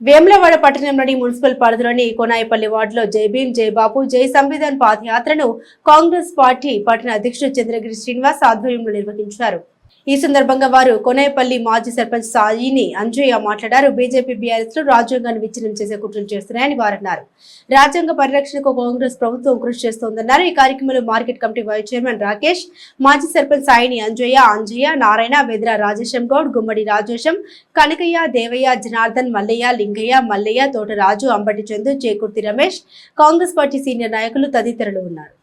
వేములవాడ పట్టణంలోని మున్సిపల్ పరిధిలోని కోనాయపల్లి వార్డులో జై భీం జై బాబు జై సంవిధాన్ పాదయాత్రను కాంగ్రెస్ పార్టీ పట్టణ అధ్యక్షుడు చంద్రగిరి శ్రీనివాస్ ఆధ్వర్యంలో నిర్వహించారు. ఈ సందర్భంగా వారు కొనేపల్లి మాజీ సర్పంచ్ సాయిని అంజయ్య మాట్లాడారు. బీజేపీ బీఆర్ఎస్లో రాజ్యాంగాన్ని విచ్ఛిన్నం చేసే కుట్రలు చేస్తున్నాయని వారు అన్నారు రాజ్యాంగ పరిరక్షణకు కాంగ్రెస్ ప్రభుత్వం కృషి చేస్తోందన్నారు. ఈ కార్యక్రమంలో market committee vice chairman Rakesh మాజీ సర్పంచ్ సాయిని అంజయ్య అంజయ్య నారాయణ బెద్ర రాజేశం గౌడ్ గుమ్మడి రాజేశం కనకయ్య దేవయ్య జనార్దన్ మల్లయ్య లింగయ్య మల్లయ్య తోట రాజు అంబటి చందు చేకుర్తి రమేష్ కాంగ్రెస్ పార్టీ సీనియర్ నాయకులు తదితరులు ఉన్నారు.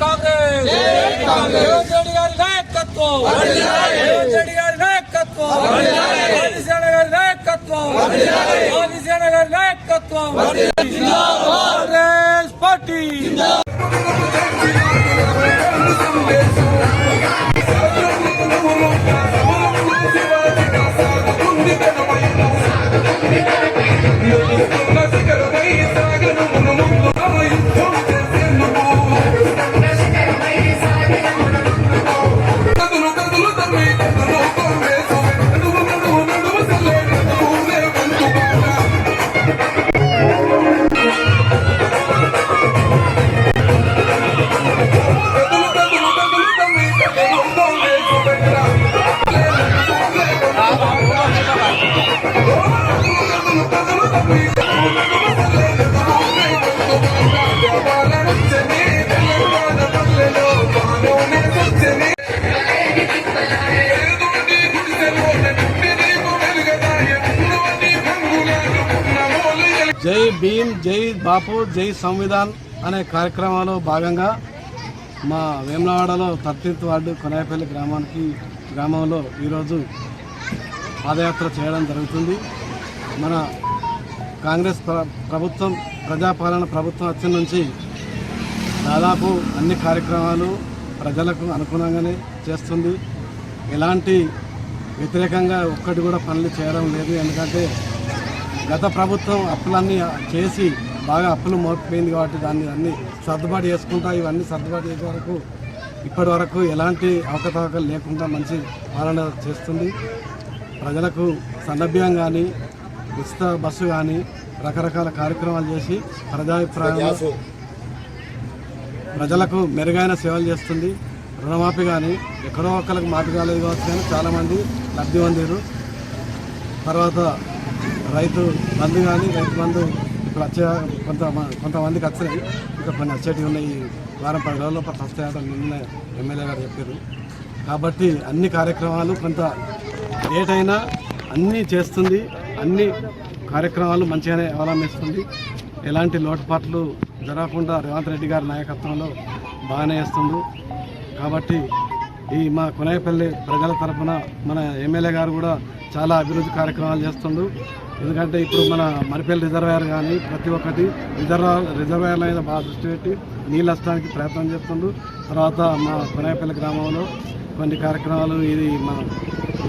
కాంగ్రెస్! రేవంత్ గారి నాయకత్వం! రేవంత్ గారి నాయకత్వం! ఆదిసేన గారి నాయకత్వం! ఆదిసేన గారి నాయకత్వం! కాంగ్రెస్ పార్టీ! జై భీమ్ జై బాపు జై సంవిధాన్ అనే కార్యక్రమంలో భాగంగా మా వేములవాడలో థర్టీన్త్ వార్డు కొనాయపల్లి గ్రామానికి గ్రామంలో ఈరోజు పాదయాత్ర చేయడం జరుగుతుంది. మన కాంగ్రెస్ ప్ర- ప్రభుత్వం ప్రజాపాలన ప్రభుత్వం వచ్చిన నుంచి దాదాపు అన్ని కార్యక్రమాలు ప్రజలకు అనుగుణంగానే చేస్తుంది. ఎలాంటి వ్యతిరేకంగా ఒక్కటి కూడా పనులు చేయడం లేదు. ఎందుకంటే గత ప్రభుత్వం అప్పులన్నీ చేసి బాగా అప్పులు మోపిపోయింది కాబట్టి దాన్ని అన్ని సర్దుబాటు చేసుకుంటా ఇవన్నీ సర్దుబాటు చేసే వరకు ఇప్పటి వరకు ఎలాంటి అవకతవకలు లేకుండా మంచి పాలన చేస్తుంది. ప్రజలకు సన్నభ్యం కానీ ఉచిత బస్సు కానీ రకరకాల కార్యక్రమాలు చేసి ప్రజాభిప్రాయం ప్రజలకు మెరుగైన సేవలు చేస్తుంది. రుణమాఫీ కానీ ఎక్కడో ఒక్కరికి మాఫీ కాలేదు కావచ్చు కానీ చాలామంది లబ్ధి పొందారు తర్వాత రైతు బంధు కానీ రైతు బంధు ఇప్పుడు వచ్చే కొంత కొంతమందికి వచ్చినాయి. ఇంకా కొన్ని వచ్చేటివి ఉన్నాయి. వారం పది రోజుల లోపల వస్తాయట నిన్న ఎమ్మెల్యే గారు చెప్పారు. కాబట్టి అన్ని కార్యక్రమాలు కొంత లేట్ అయినా అన్నీ చేస్తుంది. అన్ని కార్యక్రమాలు మంచిగానే అవలంబిస్తుంది. ఎలాంటి లోటుపాట్లు జరగకుండా రేవంత్ రెడ్డి గారి నాయకత్వంలో బాగానే చేస్తుంది. కాబట్టి ఈ మా కొనాయపల్లి ప్రజల తరఫున మన ఎమ్మెల్యే గారు కూడా చాలా అభివృద్ధి కార్యక్రమాలు చేస్తుండు. ఎందుకంటే ఇప్పుడు మన మరిపల్లి రిజర్వాయర్ కానీ ప్రతి ఒక్కటి రిజర్వా రిజర్వాయర్ల మీద బాగా దృష్టి పెట్టి నీళ్ళు వస్తానికి ప్రయత్నం చేస్తుండు. తర్వాత మా కొనాయపల్లి గ్రామంలో కొన్ని కార్యక్రమాలు ఇది మన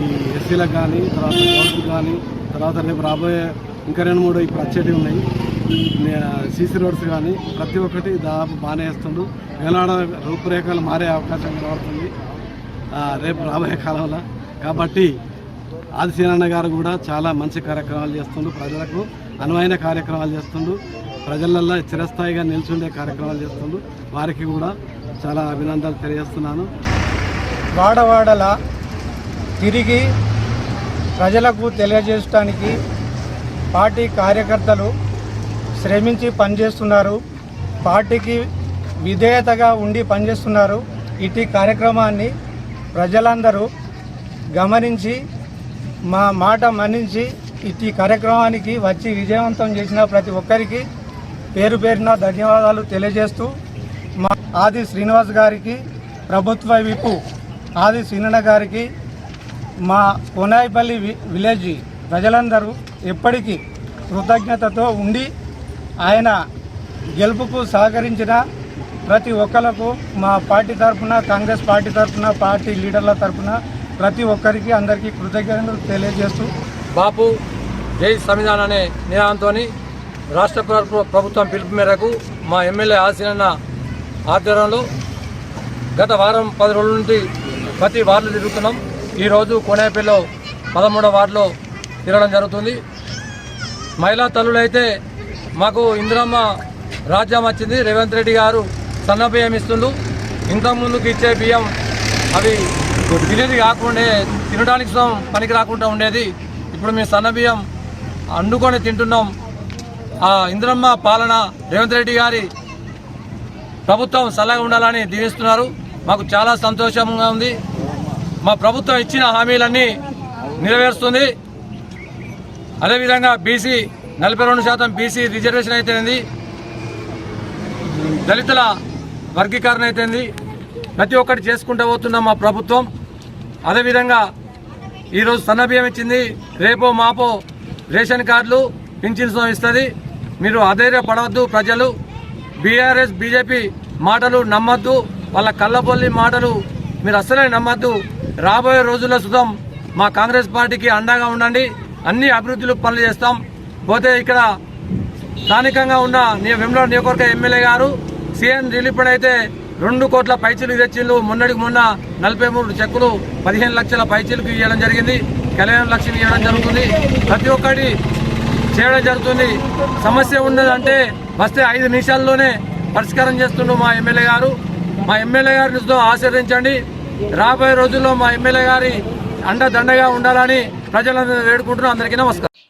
ఈ ఎస్సీలకు కానీ తర్వాత గౌడ్స్కి కానీ తర్వాత రేపు రాబోయే ఇంకా రెండు మూడు ఇప్పుడు వచ్చేటివి ఉన్నాయి. సీసీ రోడ్స్ కానీ ప్రతి ఒక్కటి దాదాపు బాగానే వేస్తుండు వేలాడ రూపురేఖలు మారే అవకాశం కనబడుతుంది రేపు రాబోయే కాలంలో. కాబట్టి ఆదిశీనన్న గారు కూడా చాలా మంచి కార్యక్రమాలు చేస్తుండు. ప్రజలకు అనువైన కార్యక్రమాలు చేస్తుండు. ప్రజలల్లో చిరస్థాయిగా నిల్చుండే కార్యక్రమాలు చేస్తుండు. వారికి కూడా చాలా అభినందనలు తెలియజేస్తున్నాను. వాడవాడల తిరిగి ప్రజలకు తెలియజేయడానికి పార్టీ కార్యకర్తలు శ్రమించి పనిచేస్తున్నారు. పార్టీకి విధేయతగా ఉండి పనిచేస్తున్నారు. ఇటు కార్యక్రమాన్ని ప్రజలందరూ గమనించి మా మాట మన్నించి ఇట్టి కార్యక్రమానికి వచ్చి విజయవంతం చేసిన ప్రతి ఒక్కరికి పేరు పేరున ధన్యవాదాలు తెలియజేస్తూ మా ఆది శ్రీనివాస్ గారికి ప్రభుత్వ విపు ఆది శ్రీనన్న గారికి మా కోనాయిపల్లి వి- విలేజ్ ప్రజలందరూ ఎప్పటికీ కృతజ్ఞతతో ఉండి ఆయన గెలుపుకు సహకరించిన ప్రతి ఒక్కలకు మా పార్టీ తరఫున కాంగ్రెస్ పార్టీ తరఫున పార్టీ లీడర్ల తరఫున ప్రతి ఒక్కరికి అందరికీ కృతజ్ఞతలు తెలియజేస్తూ. బాపు జై సంవిధాన్ అనే నినాదంతో రాష్ట్ర ప్రభుత్వం పిలుపు మేరకు మా ఎమ్మెల్యే ఆశీనన్న ఆధ్వర్యంలో గత వారం పది రోజుల నుండి ప్రతి వార్డులు తిరుగుతున్నాం. ఈరోజు కోనేపల్లిలో పదమూడో వార్డులో తిరగడం జరుగుతుంది. మహిళా తల్లులైతే మాకు ఇందిరమ్మ రాజ్యం వచ్చింది. రేవంత్ రెడ్డి గారు సన్న బియ్యం ఇస్తుండు ఇంతకుముందుకు ఇచ్చే బియ్యం అవి తినేది కాకుండా తినడానికి పనికి రాకుండా ఉండేది. ఇప్పుడు మేము సన్న బియ్యం అండుకొని తింటున్నాం. ఆ ఇంద్రమ్మ పాలన రేవంత్ రెడ్డి గారి ప్రభుత్వం చల్లగా ఉండాలని దీవిస్తున్నారు. మాకు చాలా సంతోషంగా ఉంది. మా ప్రభుత్వం ఇచ్చిన హామీలన్నీ నెరవేరుస్తుంది. అదేవిధంగా బీసీ నలభై రెండు శాతం బీసీ రిజర్వేషన్ అయితేంది దళితుల వర్గీకరణ అయితేంది ప్రతి ఒక్కటి చేసుకుంటూ పోతున్నాం మా ప్రభుత్వం. అదేవిధంగా ఈరోజు సన్న ఇచ్చింది రేపో మాపో రేషన్ కార్డులు పింఛన్స్ ఇస్తుంది. మీరు అధైర్యపడవద్దు ప్రజలు. బీఆర్ఎస్ బీజేపీ మాటలు నమ్మద్దు. వాళ్ళ కళ్ళబొల్లి మాటలు మీరు అస్సలే నమ్మద్దు. రాబోయే రోజుల్లో సుతం మా కాంగ్రెస్ పార్టీకి అండగా ఉండండి. అన్ని అభివృద్ధులు పనులు చేస్తాం. పోతే ఇక్కడ స్థానికంగా ఉన్న నీ వెమ్లో నియోజకవర్గ ఎమ్మెల్యే గారు సీఎం రిలీఫ్ అయితే రెండు కోట్ల పైచీలు తెచ్చిండు. మొన్నటికి మొన్న నలభై మూడు చెక్కులు పదిహేను లక్షల పైచీలకు ఇవ్వడం జరిగింది. కళ్యాణ లక్ష్యం ఇవ్వడం జరుగుతుంది. ప్రతి ఒక్కటి చేయడం జరుగుతుంది. సమస్య ఉన్నదంటే వస్తే ఐదు నిమిషాల్లోనే పరిష్కారం చేస్తుండు మా ఎమ్మెల్యే గారు. మా ఎమ్మెల్యే గారిని ఆశీర్వించండి రాబోయే రోజుల్లో మా ఎమ్మెల్యే గారి అండదండగా ఉండాలని ప్రజలందరూ వేడుకుంటున్నాం. అందరికీ నమస్కారం.